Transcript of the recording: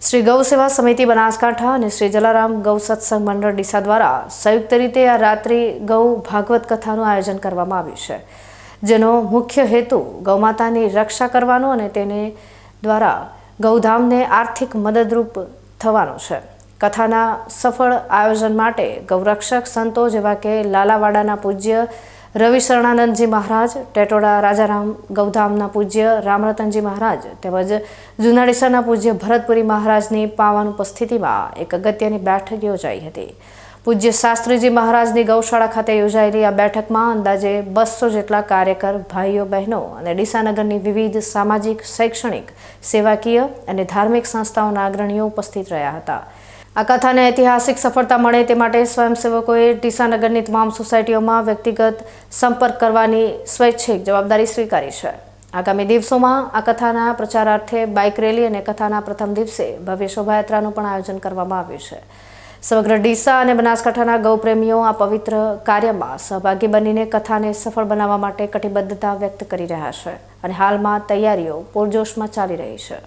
શ્રી ગૌ સેવા સમિતિ બનાસકાંઠા અને શ્રી જલારામ ગૌ સત્સંગ મંડળ ડીસા દ્વારા સંયુક્ત રીતે આ રાત્રિ ગૌ ભાગવત કથાનું આયોજન કરવામાં આવ્યું છે, જેનો મુખ્ય હેતુ ગૌમાતાની રક્ષા કરવાનો અને તેને દ્વારા ગૌધામને આર્થિક મદદરૂપ થવાનો છે. કથાના સફળ આયોજન માટે ગૌરક્ષક સંતો જેવા કે લાલાવાડાના પૂજ્ય રવિ શરણાનંદજી મહારાજ, ટેટોડા રાજારામ ગૌધામના પૂજ્ય રામરતનજી મહારાજ તેમજ જુનાડીસાના પૂજ્ય ભરતપુરી મહારાજની પાવન ઉપસ્થિતિમાં એક અગત્યની બેઠક યોજાઈ હતી. પૂજ્ય શાસ્ત્રીજી મહારાજની ગૌશાળા ખાતે યોજાયેલી આ બેઠકમાં અંદાજે બસો જેટલા કાર્યકર, ભાઈઓ, બહેનો અને ડીસાનગરની વિવિધ સામાજિક, શૈક્ષણિક, સેવાકીય અને ધાર્મિક સંસ્થાઓના અગ્રણીઓ ઉપસ્થિત રહ્યા હતા. આ કથાને ઐતિહાસિક સફળતા મળે તે માટે સ્વયંસેવકોએ ટીસાનગરની તમામ સોસાયટીઓમાં વ્યક્તિગત સંપર્ક કરવાની સ્વૈચ્છિક જવાબદારી સ્વીકારી છે. આગામી દિવસોમાં આ કથાના પ્રચારાર્થે બાઇક રેલી અને કથાના પ્રથમ દિવસે ભવ્ય શોભાયાત્રાનું પણ આયોજન કરવામાં આવ્યું છે. સમગ્ર ડીસા અને બનાસકાંઠાના ગૌપ્રેમીઓ આ પવિત્ર કાર્યમાં સહભાગી બનીને કથાને સફળ બનાવવા માટે કટિબદ્ધતા વ્યક્ત કરી રહ્યા છે અને હાલમાં તૈયારીઓ પૂરજોશમાં ચાલી રહી છે.